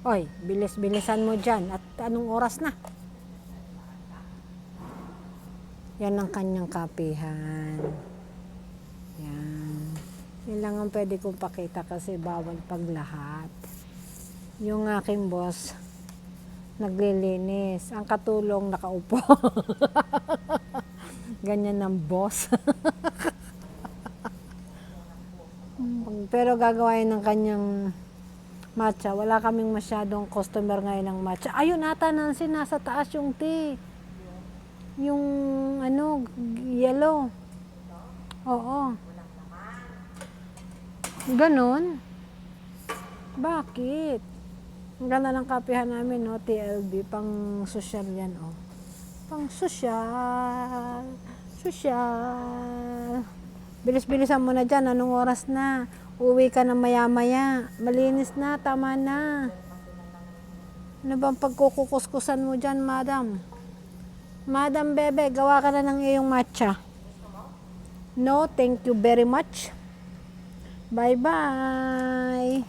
Oy, bilis-bilisan mo dyan. At anong oras na? Yan ang kanyang kapihan. Yan. Yan lang ang pwede kong pakita kasi bawal paglahat. Yung aking boss, naglilinis. Ang katulong nakaupo. Ganyan ng boss. Pero gagawain ng kanyang matcha. Wala kaming masyadong customer ngayon ng matcha. Ayun ata Nancy, nasa taas yung tea. Yung ano, yellow. Oo. Ganon. Bakit? Ang ganda ng kapihan namin, no? TLB, pang social yan, oh. Pang social. Social. Bilis-bilisan mo na dyan. Anong oras na? Uwi ka na maya-maya. Malinis na. Tama na. Ano bang pagkukuskusan mo dyan, madam? Madam Bebe, gawa ka na ng iyong matcha. No, thank you very much. Bye-bye.